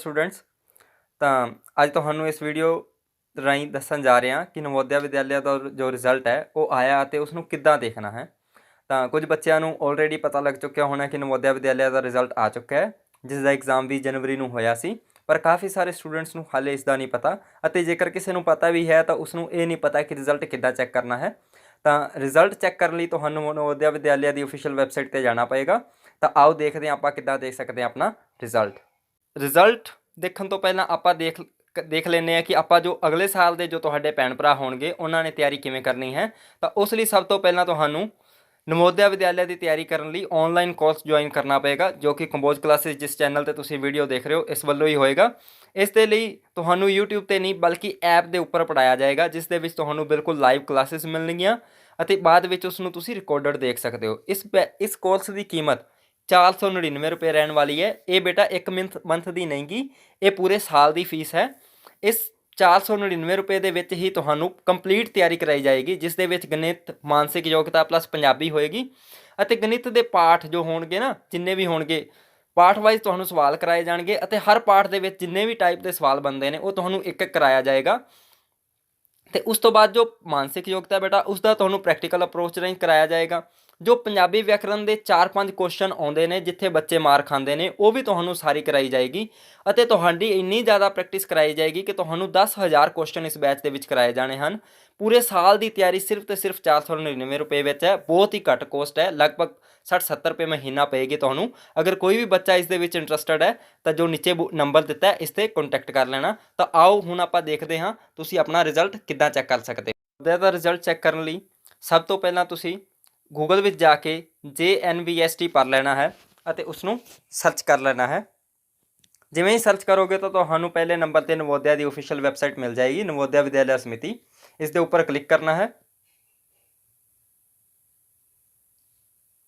Students ਤਾਂ ਅੱਜ ਤੁਹਾਨੂੰ ਇਸ ਵੀਡੀਓ ਰਾਹੀਂ ਦੱਸਣ ਜਾ ਰਹੇ ਹਾਂ ਕਿ ਨਵੋਦਿਆ ਵਿਦਿਆਲਿਆ ਦਾ ਜੋ ਰਿਜ਼ਲਟ ਹੈ, ਉਹ ਆਇਆ ਅਤੇ ਉਸ ਨੂੰ ਕਿੱਦਾਂ ਦੇਖਣਾ ਹੈ। ਤਾਂ ਕੁਝ ਬੱਚਿਆਂ ਨੂੰ ਆਲਰੇਡੀ ਪਤਾ ਲੱਗ ਚੁੱਕਿਆ ਹੋਣਾ ਕਿ ਨਵੋਦਿਆ ਵਿਦਿਆਲਿਆ ਦਾ ਰਿਜ਼ਲਟ ਆ ਚੁੱਕਾ ਹੈ, ਜਿਸ ਦਾ ਐਗਜ਼ਾਮ 20 ਜਨਵਰੀ ਨੂੰ ਹੋਇਆ ਸੀ, ਪਰ ਕਾਫੀ ਸਾਰੇ ਸਟੂਡੈਂਟਸ ਨੂੰ ਹਾਲੇ ਇਸ ਦਾ ਨਹੀਂ ਪਤਾ ਅਤੇ ਜੇਕਰ ਕਿਸੇ ਨੂੰ ਪਤਾ ਵੀ ਹੈ ਤਾਂ ਉਸ ਨੂੰ ਇਹ ਨਹੀਂ ਪਤਾ ਕਿ ਰਿਜ਼ਲਟ ਕਿੱਦਾਂ ਚੈੱਕ ਕਰਨਾ ਹੈ। ਤਾਂ ਰਿਜ਼ਲਟ ਚੈੱਕ ਕਰਨ ਲਈ ਤੁਹਾਨੂੰ ਨਵੋਦਿਆ ਵਿਦਿਆਲਿਆ ਦੀ ਅਫੀਸ਼ੀਅਲ ਵੈਬਸਾਈਟ ਤੇ ਜਾਣਾ ਪਏਗਾ। ਤਾਂ ਆਓ ਦੇਖਦੇ ਹਾਂ ਆਪਾਂ ਕਿੱਦਾਂ ਦੇਖ ਸਕਦੇ ਹਾਂ ਆਪਣਾ ਰਿਜ਼ਲਟ ਰਿਜ਼ਲਟ ਦੇਖਣ ਤੋਂ ਪਹਿਲਾਂ ਆਪਾਂ ਦੇਖ, ਕ- ਦੇਖ ਲੈਂਦੇ ਹਾਂ ਕਿ ਆਪਾਂ ਜੋ ਅਗਲੇ ਸਾਲ ਦੇ ਜੋ ਤੁਹਾਡੇ ਭੈਣ ਭਰਾ ਹੋਣਗੇ, ਉਹਨਾਂ ਨੇ ਤਿਆਰੀ ਕਿਵੇਂ ਕਰਨੀ ਹੈ। ਤਾਂ ਉਸ ਲਈ ਸਭ ਤੋਂ ਪਹਿਲਾਂ ਤੁਹਾਨੂੰ ਨਵੋਦਿਆ ਵਿਦਿਆਲਿਆ ਦੀ ਤਿਆਰੀ ਕਰਨ ਲਈ ਆਨਲਾਈਨ ਕੋਰਸ ਜੁਆਇਨ ਕਰਨਾ ਪਏਗਾ, ਜੋ ਕਿ ਕੰਬੋਜ ਕਲਾਸਿਸ ਜਿਸ ਚੈਨਲ ਤੇ ਤੁਸੀਂ ਵੀਡੀਓ ਦੇਖ ਰਹੇ ਹੋ, ਇਸ ਵੱਲੋਂ ਹੀ ਹੋਏਗਾ। ਇਸ ਦੇ ਲਈ ਤੁਹਾਨੂੰ YouTube ਤੇ ਨਹੀਂ, ਬਲਕਿ ਐਪ ਦੇ ਉੱਪਰ ਪੜਾਇਆ ਜਾਏਗਾ, ਜਿਸ ਦੇ ਵਿੱਚ ਤੁਹਾਨੂੰ ਬਿਲਕੁਲ ਲਾਈਵ ਕਲਾਸਿਸ ਮਿਲਣਗੀਆਂ ਅਤੇ ਬਾਅਦ ਵਿੱਚ ਉਸ ਨੂੰ ਤੁਸੀਂ ਰਿਕਾਰਡਡ ਦੇਖ ਸਕਦੇ ਹੋ। ਇਸ ਬੈ- ਇਸ ਕੋਰਸ ਦੀ ਕੀਮਤ 499 ਰੁਪਏ ਰਹਿਣ ਵਾਲੀ ਹੈ। ਇਹ ਬੇਟਾ ਇੱਕ ਮੰਥ ਮੰਥ ਦੀ ਨਹੀਂਗੀ ਇਹ ਪੂਰੇ ਸਾਲ ਦੀ ਫੀਸ ਹੈ। ਇਸ 499 ਰੁਪਏ ਦੇ ਵਿੱਚ ਹੀ ਤੁਹਾਨੂੰ ਕੰਪਲੀਟ ਤਿਆਰੀ ਕਰਾਈ ਜਾਏਗੀ, ਜਿਸ ਦੇ ਵਿੱਚ ਗਣਿਤ, ਮਾਨਸਿਕ ਯੋਗਤਾ ਪਲੱਸ ਪੰਜਾਬੀ ਹੋਏਗੀ ਅਤੇ ਗਣਿਤ ਦੇ ਪਾਠ ਜੋ ਹੋਣਗੇ ਨਾ, ਜਿੰਨੇ ਵੀ ਹੋਣਗੇ, ਪਾਠ ਵਾਈਜ਼ ਤੁਹਾਨੂੰ ਸਵਾਲ ਕਰਾਏ ਜਾਣਗੇ ਅਤੇ ਹਰ ਪਾਠ ਦੇ ਵਿੱਚ ਜਿੰਨੇ ਵੀ ਟਾਈਪ ਦੇ ਸਵਾਲ ਬਣਦੇ ਨੇ, ਉਹ ਤੁਹਾਨੂੰ ਇੱਕ ਇੱਕ ਕਰਾਇਆ ਜਾਏਗਾ। ਤੇ ਉਸ ਤੋਂ ਬਾਅਦ ਜੋ ਮਾਨਸਿਕ ਯੋਗਤਾ ਬੇਟਾ ਉਸ ਦਾ ਤੁਹਾਨੂੰ ਪ੍ਰੈਕਟੀਕਲ ਅਪਰੋਚ ਰਾਹੀਂ ਕਰਾਇਆ ਜਾਏਗਾ। ਜੋ ਪੰਜਾਬੀ ਵਿਆਕਰਨ ਦੇ 4-5 ਕੁਐਸਚਨ ਆਉਂਦੇ ਨੇ, ਜਿੱਥੇ ਬੱਚੇ ਮਾਰ ਖਾਂਦੇ ਨੇ, ਉਹ ਵੀ ਤੁਹਾਨੂੰ ਸਾਰੀ ਕਰਾਈ ਜਾਏਗੀ ਅਤੇ ਤੁਹਾਡੀ ਇੰਨੀ ਜ਼ਿਆਦਾ ਪ੍ਰੈਕਟਿਸ ਕਰਾਈ ਜਾਏਗੀ ਕਿ ਤੁਹਾਨੂੰ 10000 ਕੁਐਸਚਨ ਇਸ ਬੈਚ ਦੇ ਵਿੱਚ ਕਰਾਏ ਜਾਣੇ ਹਨ। ਪੂਰੇ ਸਾਲ ਦੀ ਤਿਆਰੀ ਸਿਰਫ ਤੇ ਸਿਰਫ 499 ਰੁਪਏ ਵਿੱਚ ਹੈ, ਬਹੁਤ ਹੀ ਘੱਟ ਕੋਸਟ ਹੈ, ਲਗਭਗ 60-70 ਰੁਪਏ ਮਹੀਨਾ ਪਏਗੀ ਤੁਹਾਨੂੰ। ਅਗਰ ਕੋਈ ਵੀ ਬੱਚਾ ਇਸ ਦੇ ਵਿੱਚ ਇੰਟਰਸਟਡ ਹੈ, ਤਾਂ ਜੋ ਨੀਚੇ ਨੰਬਰ ਦਿੱਤਾ ਹੈ, ਇਸ ਤੇ ਕੰਟੈਕਟ ਕਰ ਲੈਣਾ। ਤਾਂ ਆਓ, ਹੁਣ ਆਪਾਂ ਦੇਖਦੇ ਹਾਂ, ਤੁਸੀਂ ਆਪਣਾ ਰਿਜ਼ਲਟ ਕਿੱਦਾਂ ਚੈੱਕ ਕਰ ਸਕਦੇ ਹੋ। ਦਾ ਰਿਜ਼ਲਟ ਚੈੱਕ ਕਰਨ ਲਈ ਸਭ ਤੋਂ ਪਹਿਲਾਂ ਤੁਸੀਂ ਗੂਗਲ ਵਿੱਚ ਜਾ ਕੇ JNVST ਪੜ ਲੈਣਾ ਹੈ ਅਤੇ ਉਸ ਨੂੰ ਸਰਚ ਕਰ ਲੈਣਾ ਹੈ। ਜਿਵੇਂ ਹੀ ਸਰਚ ਕਰੋਗੇ ਤਾਂ ਤੁਹਾਨੂੰ ਪਹਿਲੇ ਨੰਬਰ ਤੇ ਨਵੋਦਿਆ ਦੀ ਅਫੀਸ਼ੀਅਲ ਵੈਬਸਾਈਟ ਮਿਲ ਜਾਏਗੀ, ਨਵੋਦਿਆ ਵਿਦਿਆਲਿਆ ਸਮਿਤੀ। ਇਸ ਦੇ ਉੱਪਰ ਕਲਿੱਕ ਕਰਨਾ ਹੈ।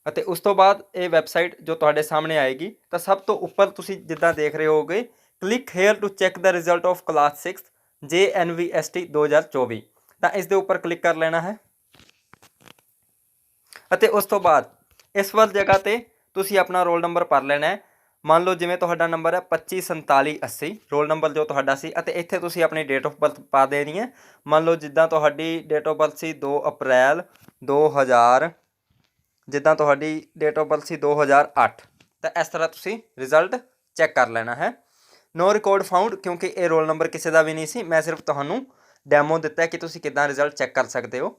ਅਤੇ ਉਸ ਤੋਂ ਬਾਅਦ ਇਹ ਵੈਬਸਾਈਟ ਜੋ ਤੁਹਾਡੇ ਸਾਹਮਣੇ ਆਏਗੀ, ਤਾਂ ਸਭ ਤੋਂ ਉੱਪਰ ਤੁਸੀਂ ਜਿੱਦਾਂ ਦੇਖ ਰਹੇ ਹੋਗੇ click here to check the result of class 6 JNVST 2024 ਤਾਂ ਇਸ ਦੇ ਉੱਪਰ ਕਲਿੱਕ ਕਰ ਲੈਣਾ ਹੈ। ਅਤੇ ਉਸ ਤੋਂ ਬਾਅਦ ਇਸ ਵਾਰ ਜਗ੍ਹਾ ਤੇ ਤੁਸੀਂ ਆਪਣਾ ਰੋਲ ਨੰਬਰ ਭਰ ਲੈਣਾ ਹੈ। ਮੰਨ ਲਓ ਜਿਵੇਂ ਤੁਹਾਡਾ ਨੰਬਰ ਹੈ 254780 ਰੋਲ ਨੰਬਰ ਜੋ ਤੁਹਾਡਾ ਸੀ ਅਤੇ ਇੱਥੇ ਤੁਸੀਂ ਆਪਣੀ ਡੇਟ ਆਫ ਬਰਥ ਪਾ ਦੇਣੀ ਹੈ। ਮੰਨ ਲਓ ਜਿੱਦਾਂ ਤੁਹਾਡੀ ਡੇਟ ਆਫ ਬਰਥ ਸੀ 2 ਅਪ੍ਰੈਲ 2000 ਜਿੱਦਾਂ ਤੁਹਾਡੀ ਡੇਟ ਆਫ ਬਰਥ ਸੀ 2008 ਤਾਂ ਇਸ ਤਰ੍ਹਾਂ ਤੁਸੀਂ ਰਿਜ਼ਲਟ ਚੈੱਕ ਕਰ ਲੈਣਾ ਹੈ। ਨੋ ਰਿਕਾਰਡ ਫਾਊਂਡ ਕਿਉਂਕਿ ਇਹ ਰੋਲ ਨੰਬਰ ਕਿਸੇ ਦਾ ਵੀ ਨਹੀਂ ਸੀ। ਮੈਂ ਸਿਰਫ ਤੁਹਾਨੂੰ ਡੈਮੋ ਦਿੱਤਾ ਕਿ ਤੁਸੀਂ ਕਿੱਦਾਂ ਰਿਜ਼ਲਟ ਚੈੱਕ ਕਰ ਸਕਦੇ ਹੋ।